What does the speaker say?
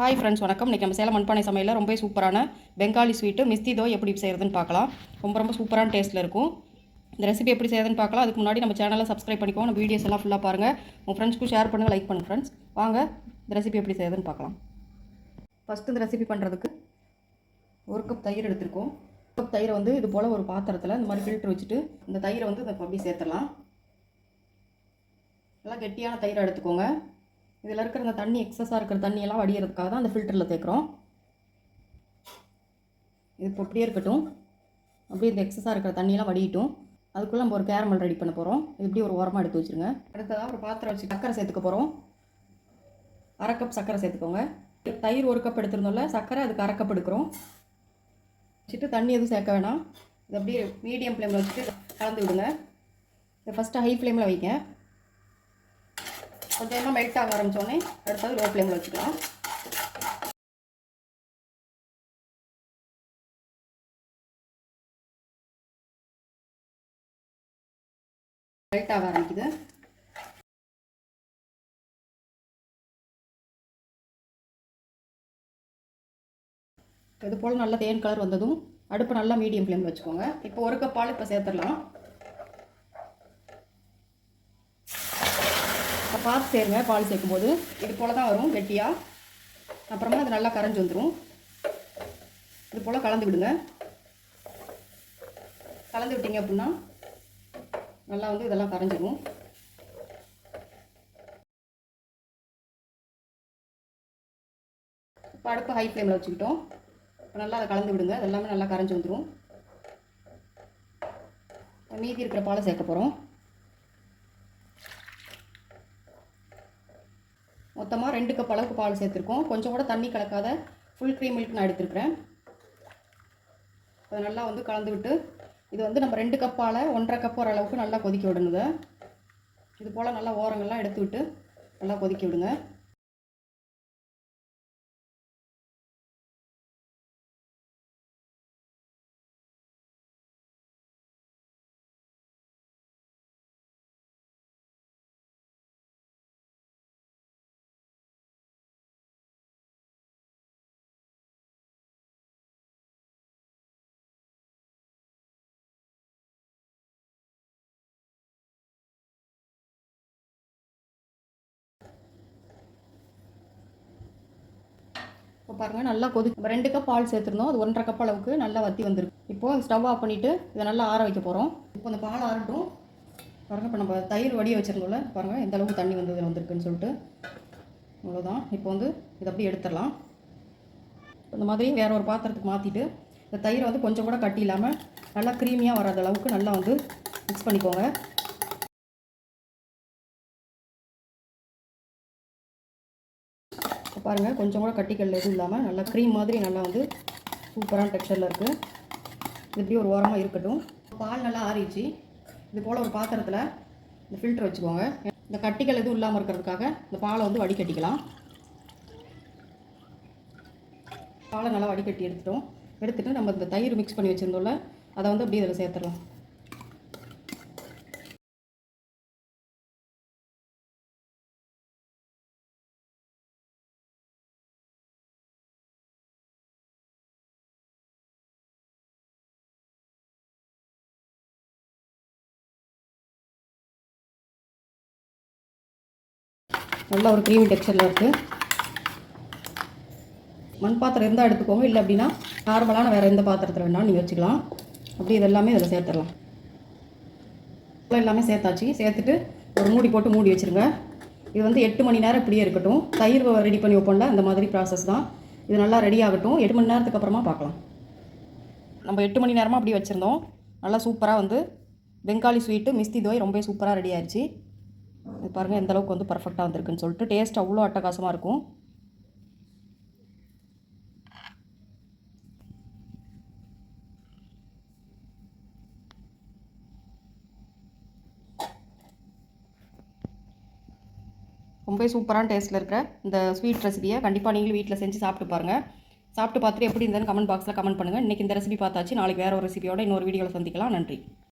Hi friends வணக்கம். இன்றைக்கி நம்ம சேலம் மண்பானை சமையலில் ரொம்ப சூப்பரான பெங்காலி ஸ்வீட்டு மிஸ்தி தோ எப்படி செய்கிறதுன்னு பார்க்கலாம். ரொம்ப ரொம்ப சூப்பரான டேஸ்ட்டில் இருக்கும். இந்த ரெசிபி எப்படி செய்யறதுன்னு பார்க்கலாம். அதுக்கு முன்னாடி நம்ம சேனலை சப்ஸ்கிரைப் பண்ணிக்கோங்க. நம்ம வீடியோஸ் எல்லாம் ஃபுல்லாக பாருங்கள் உங்கள் ஃப்ரெண்ட்ஸ்க்கும் ஷேர் பண்ணுங்கள் லைக் பண்ணுங்கள் ஃப்ரெண்ட்ஸ் வாங்க இந்த ரெசிபி எப்படி செய்யறதுன்னு பார்க்கலாம். ஃபஸ்ட்டு இந்த ரெசிபி பண்ணுறதுக்கு ஒரு கப் தயிர் எடுத்திருக்கோம். கப் தயிரை வந்து இது போல் ஒரு பாத்திரத்தில் இந்த மாதிரி ஃபில்ட்ரு வச்சுட்டு இந்த தயிரை வந்து இந்த அப்படி சேர்த்துடலாம். நல்லா கெட்டியான தயிரை எடுத்துக்கோங்க. இதில் இருக்கிற அந்த தண்ணி எக்ஸஸாக இருக்கிற தண்ணியெல்லாம் வடிகிறதுக்காக தான் அந்த ஃபில்டரில் தேய்க்குறோம். இது இப்போ அப்படியே இருக்கட்டும். அப்படியே இந்த எக்ஸஸாக இருக்கிற தண்ணியெல்லாம் வடியட்டும். அதுக்குள்ளே நம்ம ஒரு கேரமல் ரெடி பண்ண போகிறோம் இது இப்படி ஒரு உரமாக எடுத்து வச்சுருங்க. அடுத்ததாக ஒரு பாத்திரம் வச்சு சக்கரை சேர்த்துக்க போகிறோம் அரை கப் சக்கரை சேர்த்துக்கோங்க. தயிர் ஒரு கப் எடுத்திருந்தோம்ல சக்கரை அதுக்கு அரை கப் எடுக்கிறோம். வச்சுட்டு தண்ணி எதுவும் சேர்க்க வேணாம். இது அப்படியே மீடியம் ஃப்ளேமில் வச்சுட்டு கலந்து விடுங்க. இதை ஃபஸ்ட்டு ஹை ஃப்ளேமில் வைங்க. கொஞ்சமாக மெல்ட் ஆக ஆரம்பித்தோடனே அடுத்தது லோ ஃப்ளேமில் வச்சுக்கலாம். மெல்ட் ஆக ஆரம்பிக்குது. இது போல் நல்லா தேன் கலர் வந்ததும் அடுப்பு நல்லா மீடியம் ஃப்ளேமில் வச்சுக்கோங்க. இப்போ ஒரு கப் பால் இப்போ சேர்த்துடலாம். பார்த்து சேருங்க பால் சேர்க்கும்போது. இது போல் தான் வரும் கெட்டியாக அப்புறமா அது நல்லா கரைஞ்சி வந்துடும் இது போல் கலந்து விடுங்க. கலந்து விட்டீங்க அப்படின்னா நல்லா வந்து இதெல்லாம் கரைஞ்சிடும் இப்போ அடுப்பு ஹை ஃப்ளேமில் வச்சுக்கிட்டோம். இப்போ நல்லா அதை கலந்து விடுங்க அது எல்லாமே நல்லா கரைஞ்சி வந்துடும் மீதி இருக்கிற பாலை சேர்க்க போகிறோம் மொத்தமாக ரெண்டு கப் அளவுக்கு பால் சேர்த்துருக்கோம். கொஞ்சம் கூட தண்ணி கலக்காத ஃபுல் க்ரீம் மில்க் நான் எடுத்துருக்கிறேன். அதை நல்லா வந்து கலந்து விட்டு இது வந்து நம்ம ரெண்டு கப்பால் ஒன்றரை கப் வர அளவுக்கு நல்லா கொதிக்க விடணுங்க. இது போல் நல்லா ஓரங்கள்லாம் எடுத்து விட்டு நல்லா கொதிக்க விடுங்க. பாருங்கள் நல்லா கொதி நம்ம ரெண்டு கப் பால் சேர்த்துருந்தோம். அது ஒன்றரை கப் அளவுக்கு நல்லா வத்தி வந்திருக்கு. இப்போது ஸ்டவ் ஆஃப் பண்ணிவிட்டு இதை நல்லா ஆற வைக்க போகிறோம் இப்போ அந்த பால் ஆறட்டும். பாருங்கள் இப்போ நம்ம தயிர் வடிய வச்சுருந்தோம்ல பாருங்கள் எந்த அளவுக்கு தண்ணி வந்து இதில் வந்திருக்குன்னு சொல்லிட்டு. அவ்வளோதான் இப்போ வந்து இதை அப்படியே எடுத்துடலாம். இந்த மாதிரி வேற ஒரு பாத்திரத்துக்கு மாற்றிட்டு இந்த தயிரை வந்து கொஞ்சம் கூட கட்டி இல்லாமல் நல்லா க்ரீமியாக வராத அளவுக்கு நல்லா வந்து மிக்ஸ் பண்ணிக்கோங்க. பாருங்கள் கொஞ்சம் கூட கட்டிக்கல் எதுவும் இல்லாமல் நல்லா க்ரீம் மாதிரி நல்லா வந்து சூப்பரான டெக்ஸ்டரில் இருக்குது இது இப்படி ஒரு ஓரமாக இருக்கட்டும். பால் நல்லா ஆறிச்சு இது போல் ஒரு பாத்திரத்தில் இந்த ஃபில்டர் வச்சுக்கோங்க. இந்த கட்டிகள் எதுவும் இல்லாமல் இருக்கிறதுக்காக இந்த பாலை வந்து வடிகட்டிக்கலாம். பாலை நல்லா வடிகட்டி எடுத்துட்டோம். எடுத்துகிட்டு நம்ம இந்த தயிர் மிக்ஸ் பண்ணி வச்சுருந்தோம்ல அதை வந்து அப்படியே இதில் சேர்த்துடலாம். நல்ல ஒரு க்ரீமி டெக்ஸ்டரில் இருக்குது மண் பாத்திரம் இருந்தால் எடுத்துக்கோங்க. இல்லை அப்படின்னா நார்மலான வேறு எந்த பாத்திரத்தில் வேணாலும் நீங்கள் வச்சுக்கலாம். அப்படி இதெல்லாமே இதில் சேர்த்துடலாம். எல்லாமே சேர்த்தாச்சு. சேர்த்துட்டு ஒரு மூடி போட்டு மூடி வச்சுருங்க. இது வந்து எட்டு மணி நேரம் இப்படியே இருக்கட்டும். தயிர் ரெடி பண்ணி வைப்போம்ல அந்த மாதிரி ப்ராசஸ் தான். இது நல்லா ரெடி ஆகட்டும். எட்டு மணி நேரத்துக்கு அப்புறமா பார்க்கலாம். நம்ம எட்டு மணி நேரமாக அப்படி வச்சுருந்தோம். நல்லா சூப்பராக வந்து பெங்காலி ஸ்வீட்டு மிஸ்தி தோய் ரொம்ப சூப்பராக ரெடி ஆயிடுச்சு இது பாருங்கள் எந்த அளவுக்கு வந்து பர்ஃபெக்டாக வந்திருக்குன்னு சொல்லிட்டு டேஸ்ட் அவ்வளோ அட்டகாசமாக இருக்கும். ரொம்ப சூப்பரான டேஸ்ட்டில் இருக்கிற இந்த ஸ்வீட் ரெசிபியை கண்டிப்பாக நீங்களும் வீட்டில் செஞ்சு சாப்பிட்டு பாருங்கள் சாப்பிட்டு பார்த்துட்டு எப்படி இருந்ததுன்னு கமெண்ட் பாக்ஸில் கமெண்ட் பண்ணுங்கள் இன்றைக்கி இந்த ரெசிபி பார்த்தாச்சு. நாளைக்கு வேறு ஒரு ரெசிபியோட இன்னொரு வீடியோவில் சந்திக்கலாம். நன்றி.